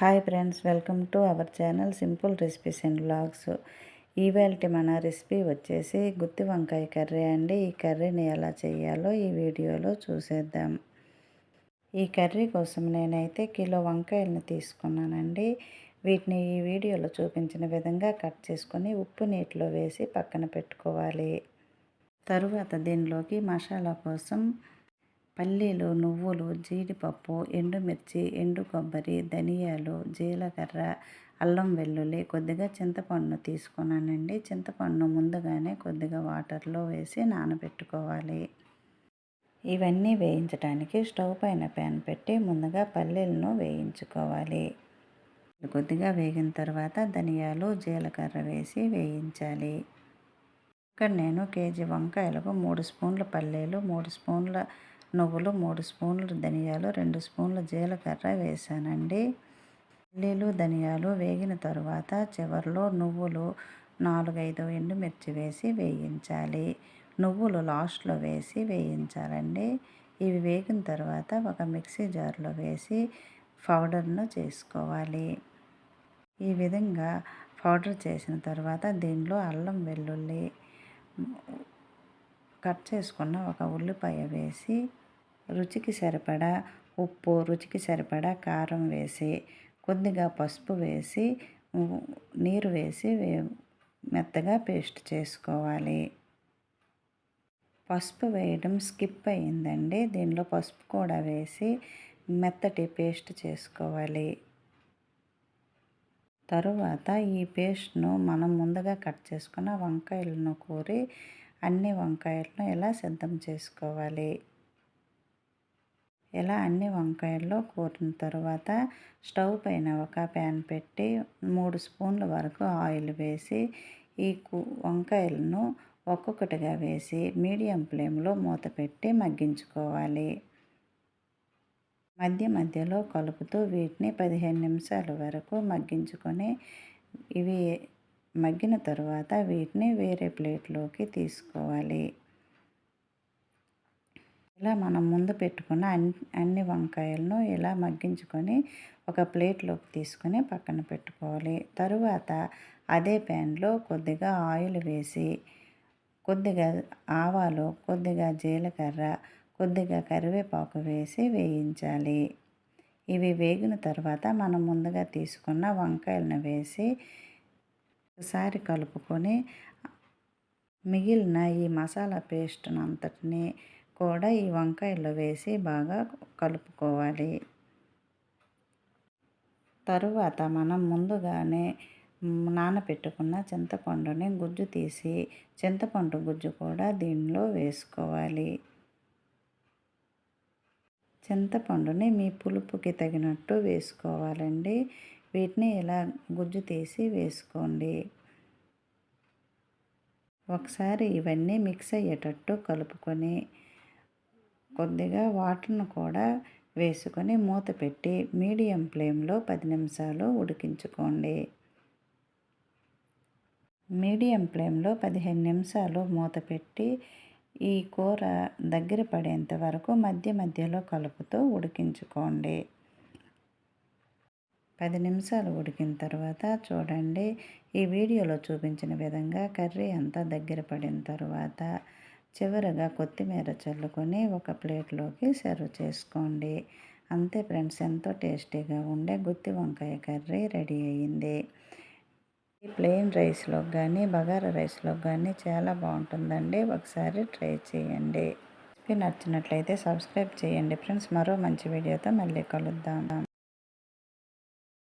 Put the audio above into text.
Hi friends welcome to our channel simple recipes and blogs ఈవేళ మన recipe వచ్చేసి గుత్తి వంకాయ కర్రీ అండి. ఈ కర్రీని ఎలా చేయాలో ఈ వీడియోలో చూసేద్దాం. ఈ కర్రీ కోసం నేనైతే కిలో వంకాయలను తీసుకున్నానండి. వీటిని ఈ వీడియోలో చూపించిన విధంగా కట్ చేసుకొని ఉప్పు నీటిలో వేసి పక్కన పెట్టుకోవాలి. తరువాత దీనిలోకి మసాలా కోసం పల్లీలు నువ్వులు జీడిపప్పు ఎండుమిర్చి ఎండు కొబ్బరి ధనియాలు జీలకర్ర అల్లం వెల్లుల్లి కొద్దిగా చింతపండు తీసుకున్నానండి. చింతపండు ముందుగానే కొద్దిగా వాటర్లో వేసి నానబెట్టుకోవాలి. ఇవన్నీ వేయించడానికి స్టవ్ పైన ప్యాన్ పెట్టి ముందుగా పల్లీలను వేయించుకోవాలి. కొద్దిగా వేగిన తర్వాత ధనియాలు జీలకర్ర వేసి వేయించాలి. ఇక్కడ నేను కేజీ వంకాయలకు మూడు స్పూన్ల పల్లీలు మూడు స్పూన్ల నువ్వులు మూడు స్పూన్లు ధనియాలు రెండు స్పూన్లు జీలకర్ర వేసానండి. పల్లీలు ధనియాలు వేగిన తరువాత చివరిలో నువ్వులు నాలుగైదు ఎండుమిర్చి వేసి వేయించాలి. నువ్వులు లాస్ట్లో వేసి వేయించాలండి. ఇవి వేగిన తర్వాత ఒక మిక్సీ జార్లో వేసి పౌడర్ను చేసుకోవాలి. ఈ విధంగా పౌడర్ చేసిన తర్వాత దీనిలో అల్లం వెల్లుల్లి కట్ చేసుకున్న ఒక ఉల్లిపాయ వేసి రుచికి సరిపడా ఉప్పు రుచికి సరిపడా కారం వేసి కొద్దిగా పసుపు వేసి నీరు వేసి మెత్తగా పేస్ట్ చేసుకోవాలి. పసుపు వేయడం స్కిప్ అయ్యిందండి. దీనిలో పసుపు కూడా వేసి మెత్తటి పేస్ట్ చేసుకోవాలి. తరువాత ఈ పేస్ట్ను మనం ముందుగా కట్ చేసుకున్న వంకాయలను కూరి అన్ని వంకాయలను ఇలా సిద్ధం చేసుకోవాలి? ఇలా అన్ని వంకాయల్లో కూరిన తర్వాత స్టవ్ పైన ఒక ప్యాన్ పెట్టి మూడు స్పూన్ల వరకు ఆయిల్ వేసి ఈ వంకాయలను ఒక్కొక్కటిగా వేసి మీడియం ఫ్లేమ్లో మూత పెట్టి మగ్గించుకోవాలి. మధ్య మధ్యలో కలుపుతూ వీటిని పదిహేను నిమిషాల వరకు మగ్గించుకొని ఇవి మగ్గిన తర్వాత వీటిని వేరే ప్లేట్లోకి తీసుకోవాలి. ఇలా మనం ముందు పెట్టుకున్న అన్ని అన్ని వంకాయలను ఇలా మగ్గించుకొని ఒక ప్లేట్లోకి తీసుకొని పక్కన పెట్టుకోవాలి. తరువాత అదే ప్యాన్లో కొద్దిగా ఆయిల్ వేసి కొద్దిగా ఆవాలు కొద్దిగా జీలకర్ర కొద్దిగా కరివేపాకు వేసి వేయించాలి. ఇవి వేగిన తర్వాత మనం ముందుగా తీసుకున్న వంకాయలను వేసి ఒకసారి కలుపుకొని మిగిలిన ఈ మసాలా పేస్ట్ను అంతటిని కూడా ఈ వంకాయలు వేసి బాగా కలుపుకోవాలి. తరువాత మనం ముందుగానే నానబెట్టుకున్న చింతపండుని గుజ్జు తీసి చింతపండు గుజ్జు కూడా దీనిలో వేసుకోవాలి. చింతపండుని మీ పులుపుకి తగినట్టు వేసుకోవాలండి. వీటిని ఇలా గుజ్జు తీసి వేసుకోండి. ఒకసారి ఇవన్నీ మిక్స్ అయ్యేటట్టు కలుపుకొని కొద్దిగా వాటర్ను కూడా వేసుకొని మూత పెట్టి మీడియం ఫ్లేమ్లో పది నిమిషాలు ఉడికించుకోండి. మీడియం ఫ్లేమ్లో పదిహేను నిమిషాలు మూత పెట్టి ఈ కూర దగ్గర పడేంత వరకు మధ్య మధ్యలో కలుపుతూ ఉడికించుకోండి. పది నిమిషాలు ఉడికిన తర్వాత చూడండి ఈ వీడియోలో చూపించిన విధంగా కర్రీ అంతా దగ్గర పడిన తర్వాత చివరగా కొత్తిమీర చల్లుకొని ఒక ప్లేట్లోకి సర్వ్ చేసుకోండి. అంతే ఫ్రెండ్స్ ఎంతో టేస్టీగా ఉండే గుత్తి వంకాయ కర్రీ రెడీ అయ్యింది. ప్లెయిన్ రైస్లో కానీ బగారా రైస్లో కానీ చాలా బాగుంటుందండి. ఒకసారి ట్రై చేయండి. నచ్చినట్లయితే సబ్స్క్రైబ్ చేయండి ఫ్రెండ్స్. మరో మంచి వీడియోతో మళ్ళీ కలుద్దాం.